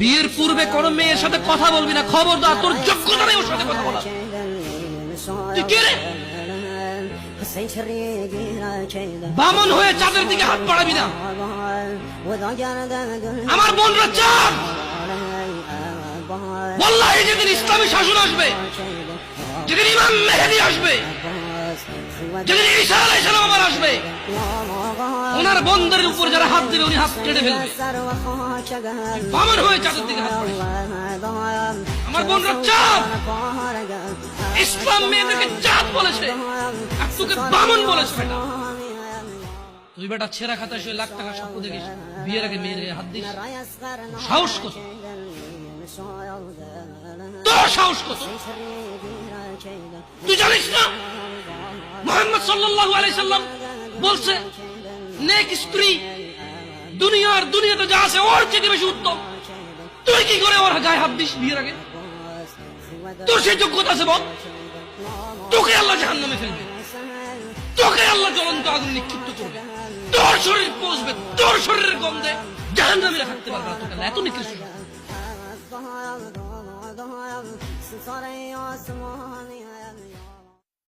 বিয়ের পূর্বে কোন মেয়ের সাথে কথা বলবি না। খবরদার তোর যোগ্যতা নেই ওর সাথে কথা বলা বামন হয়ে চাঁদের দিকে হাত বাড়াবি না। আমার বোনরা চাঁদ। বল্লাহি যেদিন ইসলামী শাসন আসবে, যেদিন ইমাম মেহেদি আসবে যেদিন ঈসা আলাইহিস সালাম আবার আসবে, ওনার বন্দরের উপর যারা হাত দেবে, উনি হাত কেটে ফেলবে। বামন হয়ে চাঁদের দিকে হাত আমার বোনরা চাঁদ! ইসলাম মেয়েদেরকে চাঁদ বলেছে, আর তোকে বামন বলেছে, বেটা। তুই বেটা ছেঁড়া খাতা শুয়ে লাখ টাকা স্বপ্ন দেখিস, বিয়ের আগে মেয়ের হাত দিস। সাহস কত তোর সাহস কত তুই জানিস না? মোহাম্মদ সাল্লাল্লাহু আলাইহি সাল্লাম বলছে নেক স্ত্রী দুনিয়ার দুনিয়াতে যা আছে ওর চেয়ে বেশি উত্তম তুই কি করে ওর গায়ে হাত দিস বিয়ের আগে তোর সেই যোগ্যতা আছে বল তোকে আল্লাহ জাহান্নামে ফেলবে তোকে আল্লাহ জ্বলন্ত আগুন নিক্ষিপ্ত করবে তোর শরীর পৌঁছবে তোর শরীরের গন্ধে জাহান্নামীরা থাকতে পারবে না তোকে আল্লাহ এত নিকৃষ্ট ستاره آسمانی